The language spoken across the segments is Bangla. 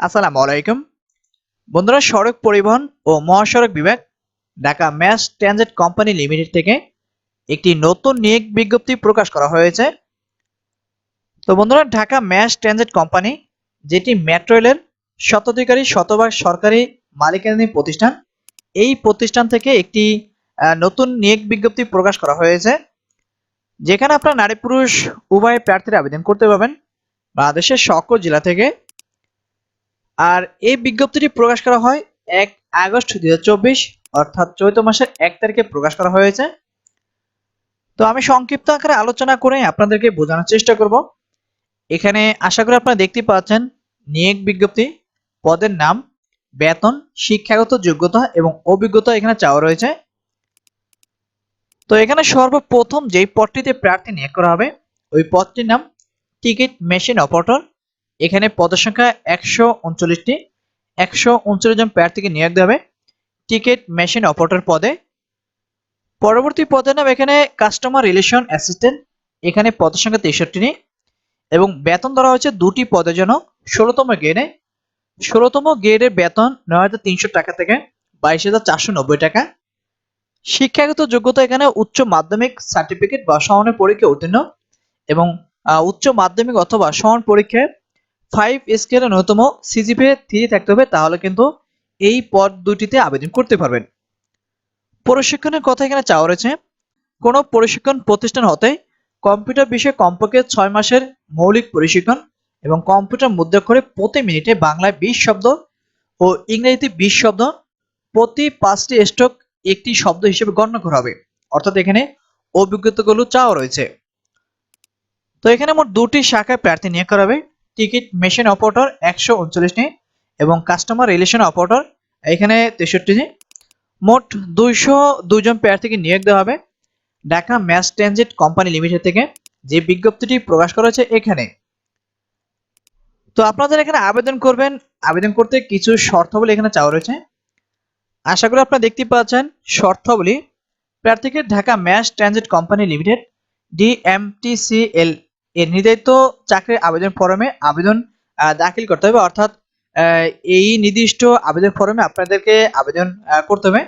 আসসালামু আলাইকুম। বন্ধুরা, সড়ক পরিবহন ও মহাসড়ক বিভাগ, Dhaka mass transit company limited থেকে একটি নতুন নিয়োগ বিজ্ঞপ্তি প্রকাশ করা হয়েছে। তো বন্ধুরা, ঢাকা ম্যাস ট্রানজিট কোম্পানি, যেটি মেট্রো রেলের শতাধিকারী শতভাগ সরকারি মালিকানাধীন প্রতিষ্ঠান, এই প্রতিষ্ঠান থেকে একটি নতুন নিয়োগ বিজ্ঞপ্তি প্রকাশ করা হয়েছে। যেখানে আপনার নারী পুরুষ উভয় প্রার্থীরা আবেদন করতে পারবেন। বাংলাদেশের সকল জেলা থেকে আর এই বিজ্ঞপ্তিটি প্রকাশ করা হয় এক আগস্ট দুই হাজার চব্বিশ, অর্থাৎ চৈত্র মাসের এক তারিখে প্রকাশ করা হয়েছে। তো আমি সংক্ষিপ্ত আকারে আলোচনা করে আপনাদেরকে বোঝানোর চেষ্টা করব। এখানে আশা করি আপনারা দেখতে পাচ্ছেন নিয়োগ বিজ্ঞপ্তি, পদের নাম, বেতন, শিক্ষাগত যোগ্যতা এবং অভিজ্ঞতা এখানে চাওয়া রয়েছে। তো এখানে সর্বপ্রথম যেই পদটিতে প্রার্থী নিয়োগ করা হবে, ওই পদটির নাম টিকিট মেশিন অপারেটর। এখানে পদের সংখ্যা একশো উনচল্লিশটি। একশো উনচল্লিশ জন প্রার্থীকে নিয়োগ হবে। টিকিট মেশিন অপারেটর পদে। পরবর্তী পদের নাম এখানে কাস্টমার রিলেশন অ্যাসিস্ট্যান্ট। এখানে পদের সংখ্যা তেষট্টি এবং বেতন ধরা হয়েছে দুটি পদের জন্য ষোলোতম গ্রেডে ষোলোতম গ্রেডের বেতন নয় হাজার তিনশো টাকা থেকে বাইশ হাজার চারশো নব্বই টাকা। শিক্ষাগত যোগ্যতা এখানে উচ্চ মাধ্যমিক সার্টিফিকেট বা সমানের পরীক্ষা উত্তীর্ণ এবং উচ্চ মাধ্যমিক অথবা সমান পরীক্ষায় ফাইভ স্কেলের ন্যূনতম সিজিপিএ থ্রি থাকতে হবে, তাহলে কিন্তু এই পদ দুটিতে আবেদন করতে পারবেন। প্রশিক্ষণের কথা এখানে চাওয়া রয়েছে, কোনো প্রশিক্ষণ প্রতিষ্ঠান হতে কম্পিউটার বিষয়ে কমপক্ষে ছয় মাসের মৌলিক প্রশিক্ষণ এবং কম্পিউটার মুদ্রাক্ষরে প্রতি মিনিটে বাংলায় বিশ শব্দ ও ইংরেজিতে বিশ শব্দ প্রতি পাঁচটি স্ট্রোক একটি শব্দ হিসেবে গণ্য করা হবে। অর্থাৎ এখানে অভিজ্ঞতাগুলো চাওয়া রয়েছে। তো এখানে মোট দুটি শাখায় প্রার্থী নিয়োগ করা হবে। টিকিট মেশিন অপারেটর একশো উনচল্লিশটি এবং কাস্টমার রিলেশন অপারেটর, এখানে তেষট্টিটি মোট দুইশো দুইজন প্রার্থীকে নিয়োগ দেওয়া হবে Dhaka mass transit company limited থেকে। যে বিজ্ঞপ্তিটি প্রকাশ করা হয়েছে এখানে। তো আপনাদের এখানে আবেদন করবেন। আবেদন করতে কিছু শর্তাবলী এখানে চাওয়া রয়েছে। আশা করি আপনারা দেখতে পাচ্ছেন শর্তাবলী। প্রার্থীকে Dhaka mass transit company limited, DMTCL এর নির্ধারিত চাকরির আবেদন ফর্মে আবেদন দাখিল করতে হবে। অর্থাৎ এই নির্দিষ্ট আবেদন ফরমে আপনাদেরকে আবেদন করতে হবে।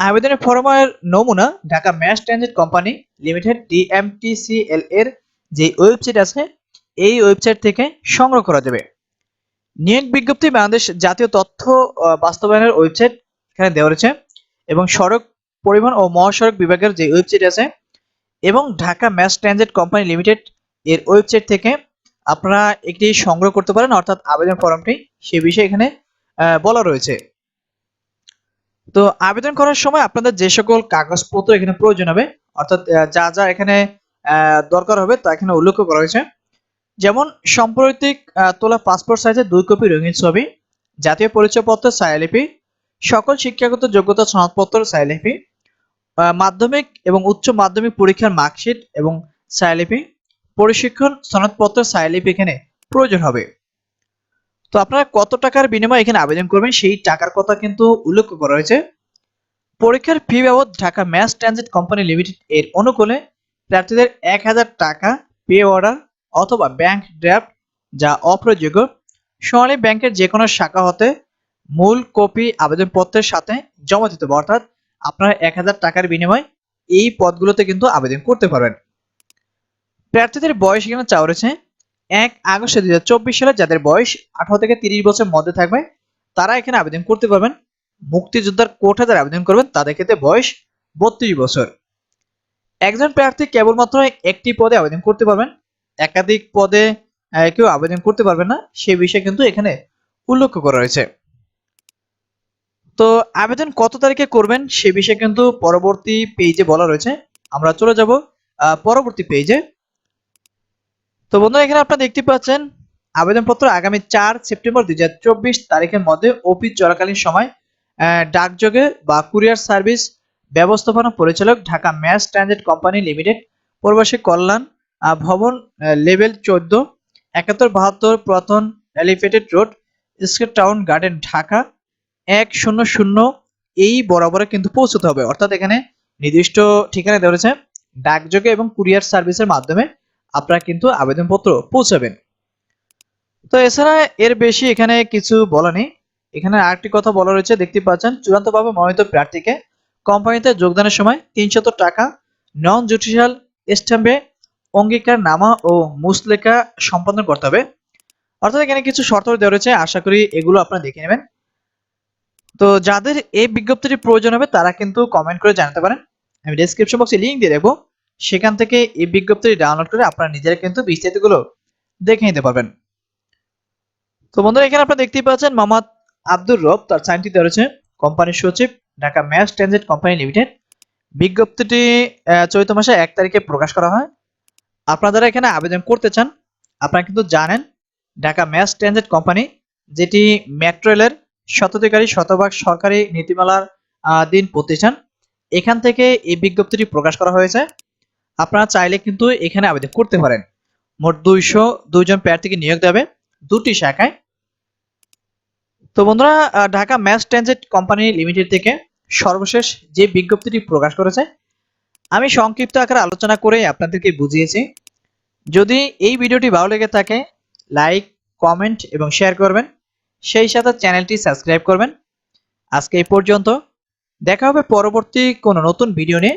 আবেদনের ফর্মের নমুনা Dhaka mass transit company limited DMTCL এর যে ওয়েবসাইট আছে, এই ওয়েবসাইট থেকে সংগ্রহ করা যাবে। নিয়োগ বিজ্ঞপ্তি বাংলাদেশ জাতীয় তথ্য বাস্তবায়নের ওয়েবসাইট এখানে দেওয়া রয়েছে এবং সড়ক পরিবহন ও মহাসড়ক বিভাগের যে ওয়েবসাইট আছে এবং Dhaka mass transit company limited এর ওয়েবসাইট থেকে আপনারা একটি সংগ্রহ করতে পারেন, অর্থাৎ আবেদন ফর্মটি। সে বিষয়ে এখানে বলা রয়েছে। তো আবেদন করার সময় আপনাদের যে সকল কাগজপত্র এখানে প্রয়োজন হবে, অর্থাৎ যা যা এখানে দরকার হবে তা এখানে উল্লেখ করা হয়েছে। যেমন সাম্প্রতিক তোলা পাসপোর্ট সাইজের দুই কপি রঙিন ছবি, জাতীয় পরিচয়পত্র ছায়ালিপি, সকল শিক্ষাগত যোগ্যতা সনদপত্র ছায়ালিপি মাধ্যমিক এবং উচ্চ মাধ্যমিক পরীক্ষার মার্কশিট এবং ছায়ালিপি প্রশিক্ষণ, সনদপত্র, ছায়ালিপি এখানে প্রয়োজন হবে। তো আপনারা কত টাকার বিনিময়ে এখানে আবেদন করবেন সেই টাকার কথা কিন্তু উল্লেখ করা হয়েছে। পরীক্ষার ফি বাবদ Dhaka mass transit company limited এর অনুকূলে প্রার্থীদের এক হাজার টাকা পে অর্ডার অথবা ব্যাংক ড্রাফট যা অপ্রযোগ্য সোনালী ব্যাংকের যে কোনো শাখা হতে মূল কপি আবেদনপত্রের সাথে জমা দিতে হবে। অর্থাৎ আপনারা এক হাজার টাকার বিনিময়ে এই পদগুলোতে কিন্তু আবেদন করতে পারবেন। প্রার্থীদের বয়স এখানে চাওয়া রয়েছে। এক আগস্ট দুই হাজার চব্বিশ সালে যাদের বয়স আঠারো থেকে তিরিশ বছর মধ্যে থাকবে, তারা এখানে আবেদন করতে পারবেন। মুক্তিযোদ্ধার কোঠা যারা আবেদন করবেন, তাদের ক্ষেত্রে বয়স বত্রিশ বছর। একজন প্রার্থী কেবলমাত্র একটি পদে আবেদন করতে পারবেন। একাধিক পদে কেউ আবেদন করতে পারবেন না। সে বিষয়ে কিন্তু এখানে উল্লেখ করা রয়েছে। তো আবেদন কত তারিখে করবেন, সে বিষয়ে কিন্তু পরবর্তী পেজে বলা রয়েছে। আমরা চলে যাব পরবর্তী পেজে তো বন্ধুরা এখানে আপনারা দেখতে পাচ্ছেন, আবেদনপত্র আগামী চার সেপ্টেম্বর দুই হাজার চব্বিশ তারিখের মধ্যে অফিস চলাকালীন সময় ডাকযোগে বা কুরিয়ার সার্ভিস ব্যবস্থাপনা পরিচালক Dhaka mass transit company limited, প্রবাসী কল্যাণ ভবন লেভেল চোদ্দ, একাত্তর বাহাত্তর পুরাতন elevated road Eskaton garden Dhaka, এক শূন্য শূন্য, এই বরাবরে কিন্তু পৌঁছতে হবে। অর্থাৎ এখানে নির্দিষ্ট ঠিকানা দেওয়া রয়েছে, ডাকযোগে এবং কুরিয়ার সার্ভিসের মাধ্যমে। আপনারা কিন্তু আবেদনপত্র পৌঁছাবেন। তো এছাড়া এর বেশি এখানে কিছু বলা নেই। এখানে আরেকটি কথা বলা রয়েছে, দেখতে পাচ্ছেন, চূড়ান্তভাবে মনোনীত প্রার্থীকে কোম্পানিতে যোগদানের সময় তিনশত টাকা নন জুডিশিয়াল স্ট্যাম্পে অঙ্গীকার নামা ও মুসলেখা সম্পাদন করতে হবে। অর্থাৎ এখানে কিছু শর্ত দেওয়া রয়েছে, আশা করি এগুলো আপনারা দেখে নেবেন। তো যাদের এই বিজ্ঞপ্তিটি প্রয়োজন হবে, তারা কিন্তু কমেন্ট করে জানাতে পারেন। আমি ডেসক্রিপশন বক্সে লিঙ্ক দিয়ে দেবো সেখান থেকে এই বিজ্ঞপ্তিটি ডাউনলোড করে আপনারা নিজেরা কিন্তু বিস্তারিতগুলো দেখে নিতে পারবেন। তো বন্ধুরা, এখানে আপনারা দেখতেই পাচ্ছেন মোহাম্মদ আব্দুর রব, তার সাইনটি দেওয়া রয়েছে। কোম্পানির সচিব, Dhaka mass transit company limited. বিজ্ঞপ্তিটি চৈত মাসে এক তারিখে প্রকাশ করা হয়। আপনারা যারা এখানে আবেদন করতে চান, আপনারা কিন্তু জানেন, ঢাকা ম্যাস ট্রানজিট কোম্পানি, যেটি মেট্রো রেলের শতাধিকারী শতভাগ সরকারি নীতিমালার দিন প্রতিষ্ঠান, এখান থেকে এই বিজ্ঞপ্তিটি প্রকাশ করা হয়েছে। আপনারা চাইলে কিন্তু এখানে আবেদন করতে পারেন। মোট দুইশো দুইজন প্রার্থীকে নিয়োগ দেবে দুটি শাখায়। তো বন্ধুরা Dhaka mass transit company limited থেকে সর্বশেষ যে বিজ্ঞপ্তিটি প্রকাশ করেছে, আমি সংক্ষিপ্ত আকারে আলোচনা করে আপনাদেরকে বুঝিয়েছি। যদি এই ভিডিওটি ভালো লেগে থাকে, লাইক, কমেন্ট এবং শেয়ার করবেন। সেই সাথে চ্যানেলটি সাবস্ক্রাইব করবেন। আজকে এই পর্যন্ত। দেখা হবে পরবর্তী কোনো নতুন ভিডিও নিয়ে।